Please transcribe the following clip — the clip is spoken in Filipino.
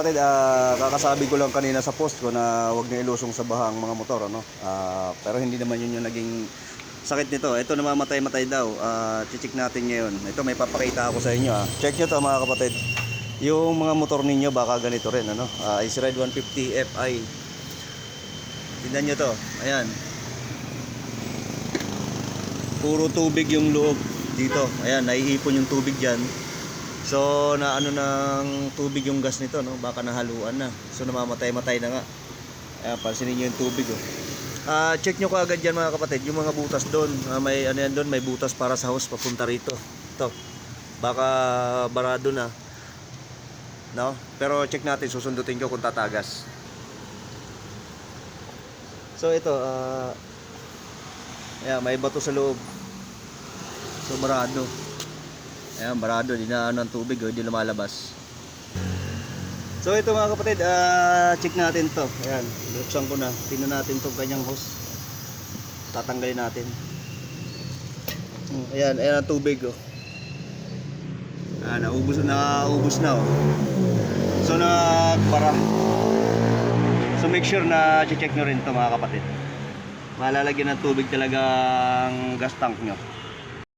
kapatid, ah, kakasabi ko lang kanina sa post ko na huwag niyo ilusong sa bahang mga motor, ano? Ah, pero hindi naman yun yung naging sakit nito. Ito namamatay-matay daw. Ah, check natin ngayon. Ito may papakita ako sa inyo. Ah. Check nyo to mga kapatid. Yung mga motor ninyo baka ganito rin, ano? Ah, Ice Ride 150 Fi. Tingnan nyo to. Ayan. Puro tubig yung loob dito. Ayan, naiipon yung tubig dyan. So, na ano ng tubig yung gas nito, no? Baka nahaluan na. So, namamatay-matay na nga. Ayan, pansinin nyo yung tubig, oh. Ah, check nyo kaagad yan mga kapatid, yung mga butas doon. Ah, may ano yan doon, may butas para sa house papunta rito. Ito. Baka barado na. No? Pero check natin, susundutin ko kung tatagas. So ito, ah ayan, may bato sa loob. So barado. Ayan, barado, di na ano ang tubig, oh, di lumalabas. So ito mga kapatid, ah check natin to. Ayan, buksan ko na. Tingnan natin tong kanyang hose. Tatanggalin natin. Hmm, Ayan, ayan ang tubig oh. Ah, naubos na, naubos na oh. So nagpara. So make sure na check nyo rin to mga kapatid. Malalagyan ng tubig talaga ang gas tank nyo.